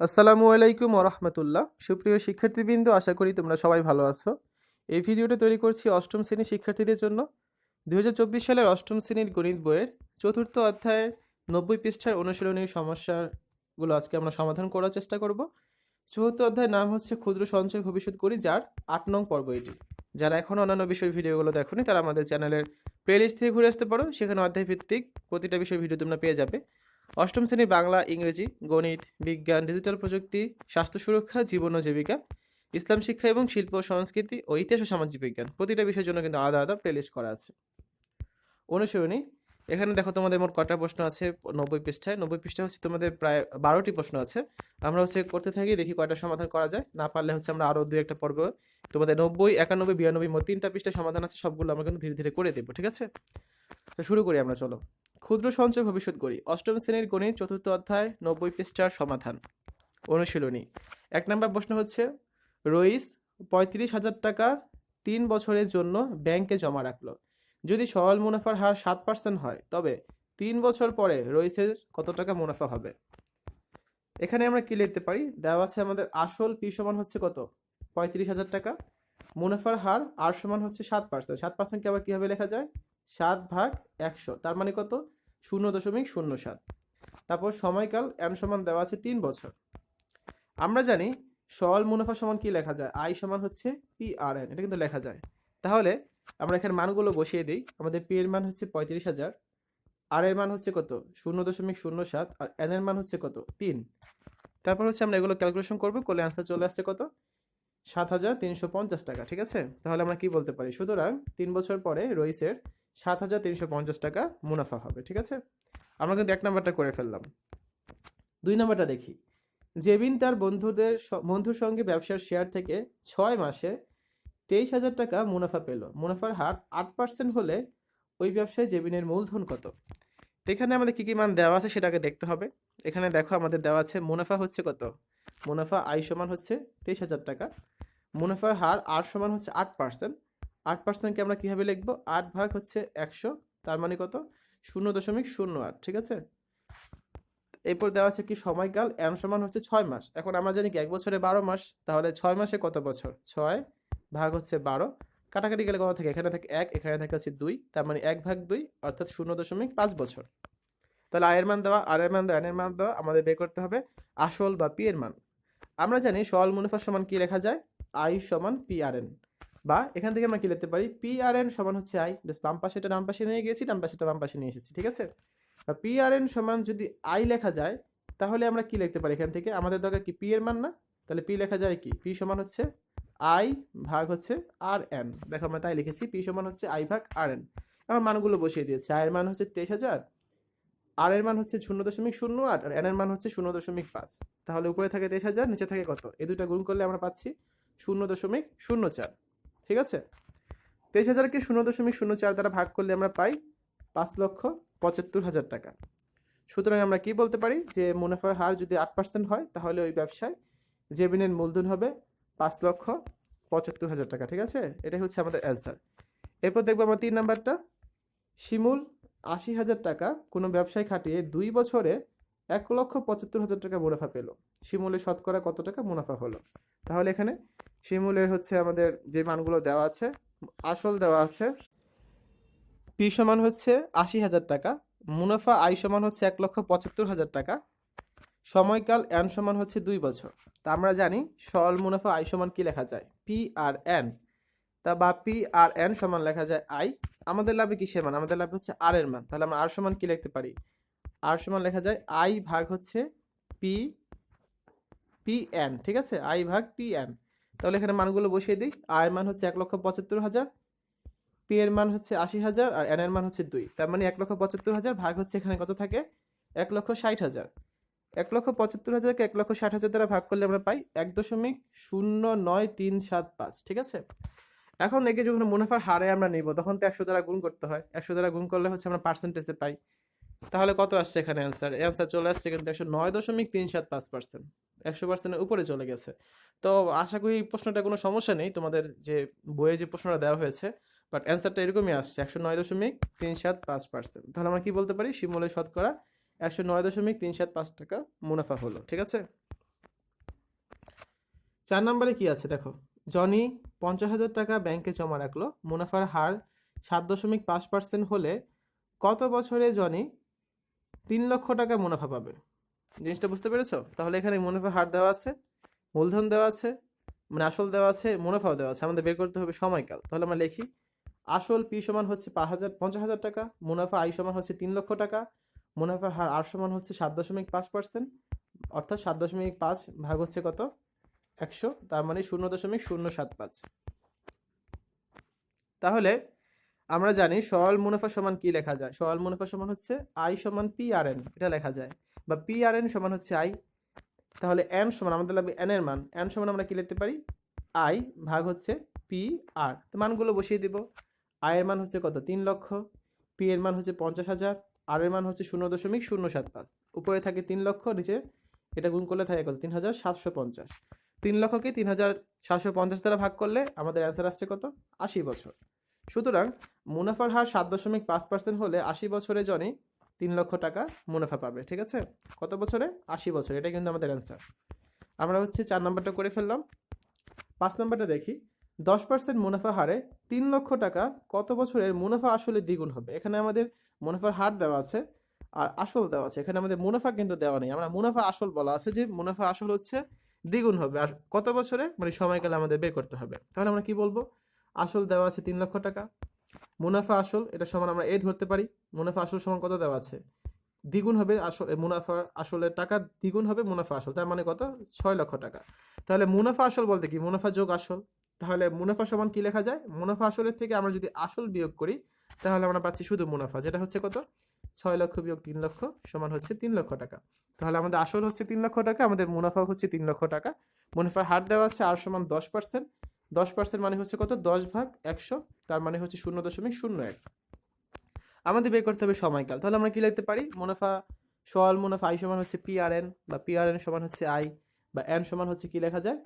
আসসালামু আলাইকুম ওরহমতুল্লাহ। সুপ্রিয় শিক্ষার্থীবৃন্দ, আশা করি তোমরা সবাই ভালো আছো। এই ভিডিওটা তৈরি করছি অষ্টম শ্রেণির শিক্ষার্থীদের জন্য। দু হাজার চব্বিশ সালের অষ্টম শ্রেণির গণিত বইয়ের চতুর্থ অধ্যায়ের নব্বই পৃষ্ঠার অনুশীলনীর সমস্যাগুলো আজকে আমরা সমাধান করার চেষ্টা করব। চতুর্থ অধ্যায়ের নাম হচ্ছে ক্ষুদ্র সঞ্চয় ভবিষ্যৎ করি, যার আট নং পর্ব এটি। যারা এখন অন্যান্য বিষয় ভিডিওগুলো দেখোনি, তারা আমাদের চ্যানেলের প্লেলিস্ট থেকে ঘুরে আসতে পারো। সেখানে অধ্যায় ভিত্তিক প্রতিটা বিষয় ভিডিও তোমরা পেয়ে যাবে। অষ্টম শ্রেণির বাংলা, ইংরেজি, গণিত, বিজ্ঞান ডিজিটাল প্রযুক্তি, স্বাস্থ্য সুরক্ষা, জীবন ও জীবিকা, ইসলাম শিক্ষা এবং শিল্প, সংস্কৃতি ও ইতিহাস ও সামাজিক বিজ্ঞান। প্রতিটা বিষয়ের জন্য কিন্তু আলাদা আলাদা প্লেলিস্ট করা আছে। অনুসরণী এখানে দেখো তোমাদের মোট কটা প্রশ্ন আছে নব্বই পৃষ্ঠায়। নব্বই পৃষ্ঠা হচ্ছে তোমাদের প্রায় বারোটি প্রশ্ন আছে। আমরা হচ্ছে করতে থাকি, দেখি কয়টা সমাধান করা যায়। না পারলে হচ্ছে আমরা আরও দু একটা পর্ব, তোমাদের নব্বই, একানব্বই, বিরানব্বই মোট তিনটা পৃষ্ঠা সমাধান আছে, সবগুলো আমরা কিন্তু ধীরে ধীরে করে দেবো, ঠিক আছে? তো শুরু করি আমরা, চলো। ক্ষুদ্র সঞ্চয় ভবিষ্যৎ গড়ি। অষ্টম শ্রেণির গণিত, চতুর্থ অধ্যায়, নব্বই পৃষ্ঠার সমাধান। অনুশীলনী। এক নম্বর প্রশ্ন হচ্ছে, রইস পঁয়ত্রিশ হাজার টাকা তিন বছরের জন্য ব্যাংকে জমা রাখল। যদি সরল মুনাফার হার সাত পার্সেন্ট হয়, তবে তিন বছর পরে রইসের কত টাকা মুনাফা হবে? এখানে আমরা কি লিখতে পারি? দেওয়া আছে আমাদের আসল পি সমান হচ্ছে কত? পঁয়ত্রিশ হাজার টাকা। মুনাফার হার আর সমান হচ্ছে সাত পার্সেন্ট। সাত পার্সেন্টকে আবার কীভাবে লেখা যায়? সাত ভাগ একশো, তার মানে কত? শূন্য দশমিক শূন্য সাত। তারপর সময়কাল এম সমান দেওয়া আছে তিন বছর। আমরা জানি সরল মুনাফা সমান কি লেখা যায়? আই সমান হচ্ছে পি আর এন এটা কিন্তু লেখা যায়। তাহলে আমরা এখানে মানগুলো বসিয়ে দিই। আমাদের পি এর মান হচ্ছে পঁয়ত্রিশ হাজার আর এর মান হচ্ছে কত? শূন্য দশমিক শূন্য সাত, আর এন এর মান হচ্ছে কত? তিন। তারপর হচ্ছে আমরা এগুলো ক্যালকুলেশন করব, করলে অ্যান্সার চলে আসছে কত? সাত হাজার তিনশো পঞ্চাশ টাকা, ঠিক আছে? তাহলে আমরা কি বলতে পারি? সুতরাং তিন বছর পরে রইসের সাত হাজার তিনশো পঞ্চাশ টাকা মুনাফা হবে, ঠিক আছে? আমরা কিন্তু এক নাম্বারটা করে ফেললাম। দুই নাম্বারটা দেখি। জেবিন তার বন্ধুদের বন্ধুর সঙ্গে ব্যবসার শেয়ার থেকে ছয় মাসে তেইশ হাজার টাকা মুনাফা পেল। মুনাফার হার আট পার্সেন্ট হলে ওই ব্যবসায় জেবিনের মূলধন কত? এখানে আমাদের কী কী মান দেওয়া আছে সেটাকে দেখতে হবে। এখানে দেখো আমাদের দেওয়া আছে মুনাফা হচ্ছে কত? মুনাফা আই সমান হচ্ছে তেইশ হাজার টাকা। মুনাফার হার আর সমান হচ্ছে আট পার্সেন্ট আট পার্সেন্টকে আমরা কীভাবে লিখব? আট ভাগ হচ্ছে একশো, তার মানে কত? শূন্য দশমিক শূন্য আট, ঠিক আছে? এরপর দেওয়া আছে কি? সময়কাল এম সমান হচ্ছে ছয় মাস। এখন আমরা জানি কি, এক বছরে বারো মাস, তাহলে ছয় মাসে কত বছর? ছয় ভাগ হচ্ছে বারো। কাটাকাটি গেলে কত থাকে? এখানে থাকে এক, এখানে থাকে হচ্ছে দুই, তার মানে এক ভাগ দুই, অর্থাৎ শূন্য দশমিক পাঁচ বছর। তাহলে আয়ের মান দেওয়া আর এর মান দেওয়া এনের মান দেওয়া, আমাদের বের করতে হবে আসল বা পি এর মান। আমরা জানি সরল মুনাফা সমান কি লেখা যায়? আই সমান পি আর এন বা এখান থেকে আমরা কি লিখতে পারি? পি আর এন সমান হচ্ছে আই জাস্ট বাম পাশে এটা ডান পাশে নিয়ে গেছি ডান পাশে এটা বাম পাশে নিয়ে এসেছি, ঠিক আছে? পি আর এন সমান যদি আই লেখা যায়, তাহলে আমরা কি লিখতে পারি এখান থেকে? আমাদের দরকার কি পি এর মান না? তাহলে পি লেখা যায় কি? পি সমান হচ্ছে আই ভাগ হচ্ছে আর এন দেখো আমরা তাই লিখেছি পি সমান হচ্ছে আই ভাগ আর এন আমার মানগুলো বসিয়ে দিয়েছি। আয়ের মান হচ্ছে তেইশ হাজার আর এর মান হচ্ছে শূন্য দশমিক শূন্য আট, আর এন এর মান হচ্ছে শূন্য দশমিক পাঁচ। তাহলে উপরে থাকে তেইশ হাজার, নিচে থাকে কত? এই দুইটা গুণ করলে আমরা পাচ্ছি শূন্য দশমিক শূন্য চার। ঠিক আছে? তেইশ হাজারকে শূন্য দশমিক শূন্য চার দ্বারা ভাগ করলে আমরা পাই পাঁচ লক্ষ পঁচাত্তর হাজার টাকা। সুতরাং আমরা কি বলতে পারি? যে মুনাফার হার যদি আট পার্সেন্ট হয়, তাহলে ওই ব্যবসায় জেবিনের মূলধন হবে পাঁচ লক্ষ পঁচাত্তর হাজার টাকা, ঠিক আছে? এটাই হচ্ছে আমাদের অ্যান্সার এরপর দেখব আমরা তিন নাম্বারটা। শিমুল আশি হাজার টাকা কোনো ব্যবসায় খাটিয়ে দুই বছরে এক লক্ষ পঁচাত্তর হাজার টাকা মুনাফা পেল। শিমুলের শতকরা কত টাকা? মুনাফা হলো। তাহলে এখানে শিমুলের হচ্ছে আমাদের যে মানগুলো দেওয়া আছে, আসল দেওয়া আছে, পি সমান হচ্ছে আশি হাজার টাকা, মুনাফা আই সমান হচ্ছে এক লক্ষ পঁচাত্তর হাজার টাকা, সময়কাল এন সমান হচ্ছে দুই বছর। তা আমরা জানি সরল মুনাফা আই সমান কি লেখা যায়? P R N. তা বা পি আর এন সমান লেখা যায় আই। আমাদের লাভে কিসের মান? আমাদের লাভ হচ্ছে আর এর মান। তাহলে আমরা আর সমান কি লিখতে পারি? আর সমান লেখা যায় আই ভাগ হচ্ছে পি পি এন ঠিক আছে? আই ভাগ পি এন তাহলে এখানে মানগুলো বসিয়ে দিই। আয়ের মান হচ্ছে এক লক্ষ পঁচাত্তর হাজার পি এর মান হচ্ছে আশি হাজার, আর এন এর মান হচ্ছে দুই। তার মানে এক লক্ষ পঁচাত্তর হাজার ভাগ হচ্ছে এখানে কত থাকে? এক লক্ষ ষাট হাজার। এক লক্ষ পঁচাত্তর হাজারকে এক লক্ষ ষাট হাজার দ্বারা ভাগ করলে আমরা পাই এক দশমিক শূন্য নয় তিন সাত পাঁচ, ঠিক আছে? এখন একে যখন মুনাফার হারে আমরা নিব। তখন তো একশো দ্বারা গুণ করতে হয়। একশো দ্বারা গুণ করলে হচ্ছে আমরা পার্সেন্টেজে পাই। তাহলে কত আসছে এখানে অ্যান্সার অ্যান্সার চলে আসছে কিন্তু একশো নয় দশমিক তিন সাত পাঁচ পার্সেন্ট একশো পার্সেন্টের উপরে চলে গেছে। তো আশা করি প্রশ্নটা কোনো সমস্যা নেই। তোমাদের যে বইয়ে যে প্রশ্নটা দেওয়া হয়েছে বাট অ্যান্সারটা এরকমই আসছে, একশো নয় দশমিক তিন সাত পাঁচ পার্সেন্ট তাহলে আমরা কি বলতে পারি? শিমলের শতকরা একশো নয় দশমিক তিন সাত পাঁচ টাকা মুনাফা হলো, ঠিক আছে? চার নম্বরে কি আছে? দেখো, জনি পঞ্চাশ হাজার টাকা ব্যাংকে জমা রাখল, মুনাফার হার সাত দশমিক পাঁচ পার্সেন্ট হলে কত বছরে জনি তিন লক্ষ টাকা মুনাফা পাবে। জিনিসটা বুঝতে পেরেছ? তাহলে এখানে মুনাফা হার দেওয়া আছে, মূলধন দেওয়া আছে মানে আসল দেওয়া আছে, মুনাফাও দেওয়া আছে। আমাদের বের করতে হবে সময়কাল। তাহলে আমরা লিখি, আসল পি সমান হচ্ছে পাঁচ হাজার, পঞ্চাশ হাজার টাকা, মুনাফা আই সমান হচ্ছে তিন লক্ষ টাকা মুনাফা হার আর সমান হচ্ছে সাত দশমিক পাঁচ পার্সেন্ট, অর্থাৎ সাত দশমিক পাঁচ ভাগ হচ্ছে কত? একশো, তার মানে শূন্য দশমিক শূন্য সাত পাঁচ। তাহলে আমরা জানি সরল মুনাফা সমান কি লেখা যায়? সরল মুনাফা সমান হচ্ছে আই সমান পি আর এন, এটা লেখা যায়। বা পি আর এন সমান হচ্ছে আই, তাহলে এন সমান, আমাদের লাগবে এন এর মান। এন সমান আমরা কি লিখতে পারি? আই ভাগ হচ্ছে পি আর। তো মানগুলো বসিয়ে দিব। আই এর মান হচ্ছে কত? তিন লক্ষ। পি এর মান হচ্ছে পঞ্চাশ হাজার। আর এর মান হচ্ছে শূন্য দশমিক শূন্য সাত পাঁচ। উপরে থাকে তিন লক্ষ, নিচে এটা গুণ করলে থাকে কত? তিন হাজার সাতশো পঞ্চাশ। তিন লক্ষকে তিন হাজার সাতশো পঞ্চাশ দ্বারা ভাগ করলে আমাদের অ্যান্সার আসছে কত? আশি বছর। সুতরাং মুনাফার হার সাত দশমিক পাঁচ পার্সেন্ট হলে আশি বছরে জনে তিন লক্ষ টাকা মুনাফা পাবে, ঠিক আছে? কত বছরে? আশি বছর এটা কিন্তু আমাদের অ্যান্সার আমরা হচ্ছে চার নম্বরটা করে ফেললাম। পাঁচ নম্বরটা দেখি। দশ পার্সেন্ট মুনাফা হারে তিন লক্ষ টাকা কত বছরের মুনাফা আসলে দ্বিগুণ হবে? এখানে আমাদের মুনাফার হার দেওয়া আছে আর আসল দেওয়া আছে। এখানে আমাদের মুনাফা কিন্তু দেওয়া নেই। আমরা মুনাফা আসল বলা আছে যে মুনাফা আসল হচ্ছে দ্বিগুণ হবে। আর কত বছরে? মানে সময়কালে আমাদের বের করতে হবে। তাহলে আমরা কি বলব? আসল দেওয়া আছে তিন লক্ষ টাকা। মুনাফা আসল, এটা সমান আমরা এ ধরতে পারি। মুনাফা আসল সমান কত দেওয়া আছে? দ্বিগুণ হবে আসল মুনাফা আসলে টাকা, দ্বিগুণ হবে মুনাফা আসল, তার মানে কত? ছয় লক্ষ টাকা। তাহলে মুনাফা আসল বলতে কি? মুনাফা যোগ আসল। তাহলে মুনাফা সমান কি লেখা যায়? মুনাফা আসলের থেকে আমরা যদি আসল বিয়োগ করি, তাহলে আমরা পাচ্ছি শুধু মুনাফা, যেটা হচ্ছে কত? ছয় লক্ষ বিয়োগ তিন লক্ষ সমান হচ্ছে তিন লক্ষ টাকা। তাহলে আমাদের আসল হচ্ছে তিন লক্ষ টাকা, আমাদের মুনাফা হচ্ছে তিন লক্ষ টাকা। মুনাফার হার দেওয়া আছে আর সমান দশ পার্সেন্ট। দশ পার্সেন্ট মানে হচ্ছে কত? দশ ভাগ একশো, তার মানে হচ্ছে শূন্য দশমিক শূন্য এক। আমাদের বের করতে হবে সময়কাল। তাহলে আমরা কি লিখতে পারি? মুনাফা সল মুনাফা আই সমান হচ্ছে পি আর এন বা পি আর এন সমান হচ্ছে আই বা এন সমান হচ্ছে কি লেখা যায়?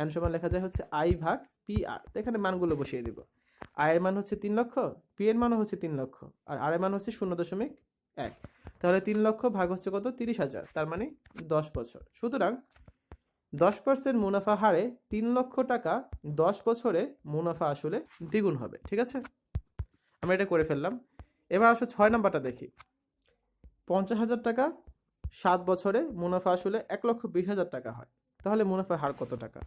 এন সমান লেখা যায় হচ্ছে আই ভাগ পি আর এখানে মানগুলো বসিয়ে দিব। আই এর মান হচ্ছে তিন লক্ষ পি এর মানও হচ্ছে তিন লক্ষ, আর আর এর মান হচ্ছে শূন্য দশমিক এক। তাহলে তিন লক্ষ ভাগ হচ্ছে কত? তিরিশ হাজার, তার মানে দশ বছর। সুতরাং দশ পার্সেন্ট মুনাফা হারে তিন লক্ষ টাকা দশ বছরে মুনাফা আসলে দ্বিগুণ হবে, ঠিক আছে? আমরা এটা করে ফেললাম। এবার আসো ছয় নাম্বারটা দেখি। পঞ্চাশ হাজার টাকা সাত বছরে মুনাফা আসলে এক লক্ষ বিশ হাজার টাকা হয়। তাহলে মুনাফার হার কত টাকা?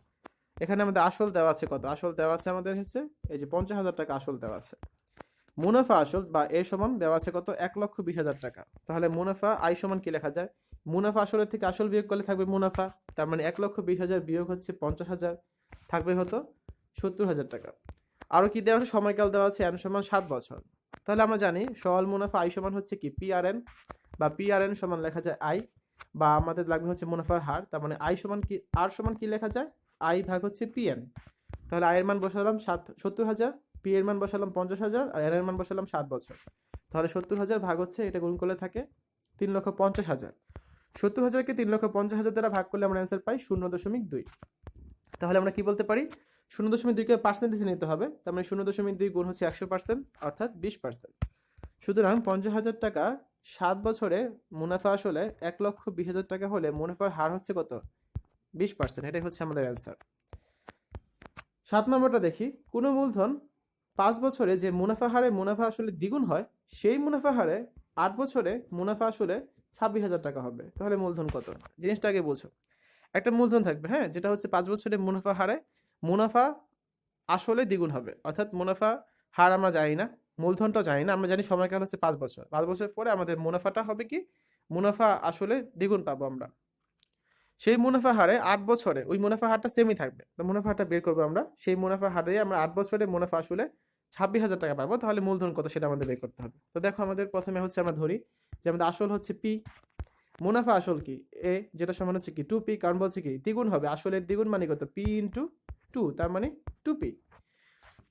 এখানে আমাদের আসল দেওয়া আছে কত? আসল দেওয়া আছে আমাদের হচ্ছে, এই যে পঞ্চাশ হাজার টাকা আসল দেওয়া আছে। মুনাফা আসল বা এ সমান দেওয়া আছে কত? এক লক্ষ বিশ হাজার টাকা। তাহলে মুনাফা আই সমান কি লেখা যায়? মুনাফা আসলের থেকে আসল বিয়োগ করলে থাকবে মুনাফা, তার মানে এক লক্ষ বিশ হাজার বিয়োগ হচ্ছে পঞ্চাশ হাজার, থাকবে হতো সত্তর হাজার টাকা। আরও কি দেওয়া আছে? সময়কাল দেওয়া আছে এন সমান সাত বছর। তাহলে আমরা জানি সরল মুনাফা আই সমান হচ্ছে কি? পি আর এন বা পি আর এন সমান লেখা যায় আই বা আমাদের লাগবে হচ্ছে মুনাফার হার, তার মানে আই সমান কি আর সমান কি লেখা যায়? আই ভাগ হচ্ছে পি এন তাহলে আয়ের মান বসালাম সাত, সত্তর হাজার পি এর মান বসালাম পঞ্চাশ হাজার আর এর মান বসালাম সাত বছর। তাহলে সত্তর হাজার ভাগ হচ্ছে, এটা গুণ করলে থাকে তিন লক্ষ পঞ্চাশ হাজার। সত্তর হাজারকে তিন লক্ষ পঞ্চাশ হাজার দ্বারা ভাগ করলে আমরা অ্যান্সার পাই শূন্য দশমিক দুই। তাহলে আমরা কি বলতে পারি? শূন্য দশমিক দুইকে পার্সেন্টেজ নিতে হবে, তার মানে শূন্য দশমিক দুই গুণ হচ্ছে একশো পার্সেন্ট অর্থাৎ বিশ পার্সেন্ট সুতরাং পঞ্চাশ হাজার টাকা সাত বছরে মুনাফা আসলে এক লক্ষ বিশ হাজার টাকা হলে মুনাফার হার হচ্ছে কত? বিশ পার্সেন্ট এটাই হচ্ছে আমাদের অ্যান্সার সাত নম্বরটা দেখি। কোনো মূলধন পাঁচ বছরে যে মুনাফা হারে মুনাফা আসলে দ্বিগুণ হয়, সেই মুনাফা হারে আট বছরে মুনাফা আসলে ছাব্বিশ হাজার টাকা হবে। তাহলে মূলধন কত? জিনিসটা আগে বোঝো। একটা মূলধন থাকবে হ্যাঁ? যেটা হচ্ছে পাঁচ বছরে মুনাফা হারে, মুনাফা আসলে দ্বিগুণ হবে। অর্থাৎ মুনাফা হার আমরা জানি না মূলধনটা জানি না। আমরা জানি সময়কাল হচ্ছে পাঁচ বছর। পাঁচ বছর পরে আমাদের মুনাফাটা হবে কি? মুনাফা আসলে দ্বিগুণ পাবো আমরা। সেই মুনাফা হারে আট বছরে, ওই মুনাফা হারটা সেমই থাকবে। তো মুনাফা হারটা বের করব আমরা। সেই মুনাফা হারে আমরা আট বছরে মুনাফা আসলে ছাব্বিশ হাজার টাকা পাবো, তাহলে মূলধন কত সেটা আমাদের বের করতে হবে। তো দেখো আমাদের প্রথমে হচ্ছে আমরা ধরি যে আমাদের আসল হচ্ছে পি মুনাফা আসল কি? এ যেটা সমান হচ্ছে কি? টু পি কারণ বলছে কি? দ্বিগুণ হবে, আসলের দ্বিগুণ মানে কত? পি ইন্টু টু তার মানে টু পি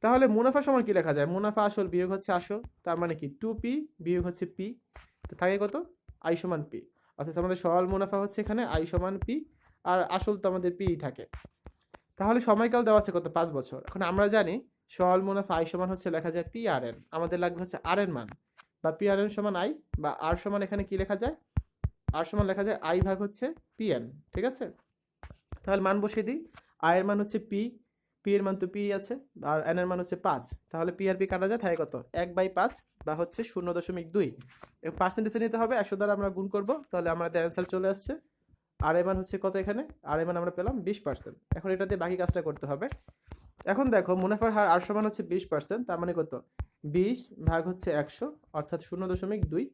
তাহলে মুনাফা সমান কি লেখা যায়? মুনাফা আসল বিয়োগ হচ্ছে আসল, তার মানে কি? টু পি বিয়োগ হচ্ছে পি তো থাকে কত? আই সমান পি অর্থাৎ আমাদের সরল মুনাফা হচ্ছে এখানে আই সমান পি আর আসল তো আমাদের পি থাকে। তাহলে সময়কাল দেওয়া আছে কত? পাঁচ বছর। এখন আমরা জানি সরল মুনাফা আই সমান হচ্ছে লেখা যায় পি আর এন আমাদের লাগবে হচ্ছে আর এর মান। বা পি আর এন সমান আই বা আর সমান এখানে কি লেখা যায়? আর সমান লেখা যায় আই ভাগ হচ্ছে পি এন ঠিক আছে? তাহলে মান বসিয়ে দিই। আই এর মান হচ্ছে পি পি এর মান তো পি আছে, আর এন এর মান হচ্ছে পাঁচ। তাহলে পি আর পি কাটা যায় থাকে কত? এক বাই পাঁচ বা হচ্ছে শূন্য দশমিক দুই। পার্সেন্টেজে নিতে হবে, একশো দ্বারা আমরা গুণ করব, তাহলে আমাদের অ্যান্সার চলে আসছে। আর এর মান হচ্ছে কত এখানে? আর এর মান আমরা পেলাম বিশ পার্সেন্ট এখন এটাতে বাকি কাজটা করতে হবে। এখন দেখো মুনাফার হার আর সমান হচ্ছে বিশ পার্সেন্ট তার মানে কত? বিশ ভাগ হচ্ছে একশো, অর্থাৎ শূন্য দশমিক দুই।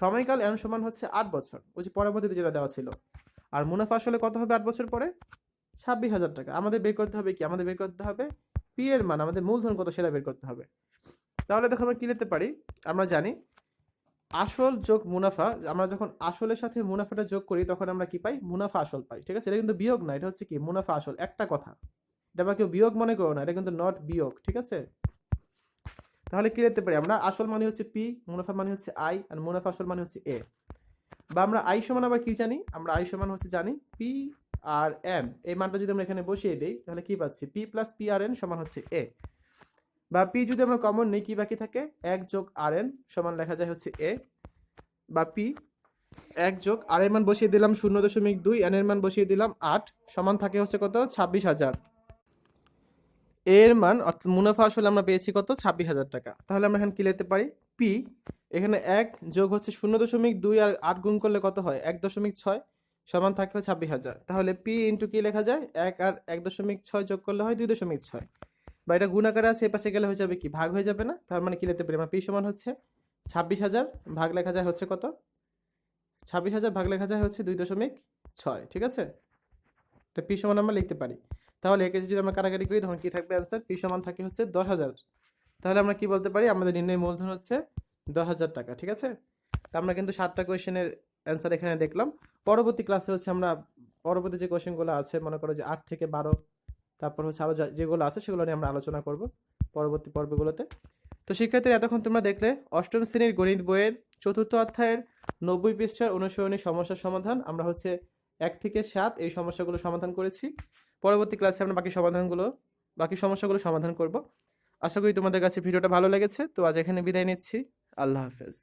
সময়কাল এন সমান হচ্ছে আট বছর, ওই যে পরবর্তীতে যেটা দেওয়া ছিল। আর মুনাফা আসলে কত হবে আট বছর পরে? ছাব্বিশ হাজার টাকা। আমাদের বের করতে হবে কি? আমাদের বের করতে হবে পি এর মান, আমাদের মূলধন কত সেটা বের করতে হবে। তাহলে দেখো আমরা কি নিতে পারি? আমরা জানি আসল যোগ মুনাফা, আমরা যখন আসলের সাথে মুনাফাটা যোগ করি, তখন আমরা কি পাই? মুনাফা আসল পাই। ঠিক আছে? এটা কিন্তু বিয়োগ না, এটা হচ্ছে কি? মুনাফা আসল, একটা কথা। এটা কেউ বিয়োগ মনে করো না, এটা কিন্তু নট বিয়োগ, ঠিক আছে? তাহলে কি নিতে পারি আমরা? আসল মানে হচ্ছে পি মুনাফা মানে হচ্ছে আই আর মুনাফা আসল মানে হচ্ছে এ বা আমরা আই সমান আবার কি জানি? আমরা আই সমান হচ্ছে জানি পি আর এন এই মানটা যদি আমরা এখানে বসিয়ে দিই, তাহলে কি পাচ্ছি? P plus P R N সমান হচ্ছে এ বা পি যদি আমরা কমন নেই, কি বাকি থাকে? এক যোগ আর এন সমান লেখা যায় হচ্ছে এ বা পি এক যোগ আর এর মান বসিয়ে দিলাম শূন্য দশমিক দুই এন এর মান বসিয়ে দিলাম আট, সমান থাকে হচ্ছে কত? ছাব্বিশ হাজার। এর মান, অর্থাৎ মুনাফা আসলে আমরা পেয়েছি কত? ছাব্বিশ হাজার টাকা। তাহলে আমরা এখানে কি লিখতে পারি? পি এখানে এক যোগ হচ্ছে শূন্য দশমিক দুই আর আট গুণ করলে কত হয়? এক দশমিক ছয় সমান থাকে ছাব্বিশ হাজার। তাহলে পি ইন্টু কি লেখা যায়? এক আর এক দশমিক ছয় যোগ করলে হয় দুই দশমিক ছয়। বা এটা গুণ আকারে আছে এপাশে গেলে হয়ে যাবে কি? ভাগ হয়ে যাবে না? তার মানে কি লিখতে পারি? আমরা পি সমান হচ্ছে ছাব্বিশ হাজার, ভাগ লেখা যায় হচ্ছে কত? ছাব্বিশ হাজার ভাগ লেখা যায় হচ্ছে দুই দশমিক ছয়, ঠিক আছে? এটা পি সমান আমরা লিখতে পারি। তাহলে একে যদি আমরা কাটাকাটি করি, তখন কি থাকবে অ্যান্সার পি সমান থাকে হচ্ছে দশ হাজার। তাহলে আমরা কি বলতে পারি? আমাদের নির্ণয় মূলধন হচ্ছে দশ হাজার টাকা, ঠিক আছে? তা আমরা কিন্তু সাতটা কোয়েশ্চেনের অ্যান্সার এখানে দেখলাম। পরবর্তী ক্লাসে হচ্ছে আমরা পরবর্তী যে কোয়েশ্চেনগুলো আছে, মনে করো যে আট থেকে বারো, তারপর হচ্ছে আরও যেগুলো আছে, সেগুলো নিয়ে আমরা আলোচনা করব পরবর্তী পর্বগুলোতে। তো শিক্ষার্থী এতক্ষণ তোমরা দেখলে অষ্টম শ্রেণির গণিত বইয়ের চতুর্থ অধ্যায়ের নব্বই পৃষ্ঠার অনুসরণী সমস্যার সমাধান। আমরা হচ্ছে এক থেকে সাত এই সমস্যাগুলো সমাধান করেছি। পরবর্তী ক্লাসে আমরা বাকি সমাধানগুলো, বাকি সমস্যাগুলো সমাধান করব। আশা করি তোমাদের কাছে ভিডিওটা ভালো লেগেছে, তো আজ এখানে বিদায় নিচ্ছি। আল্লাহ হাফেজ।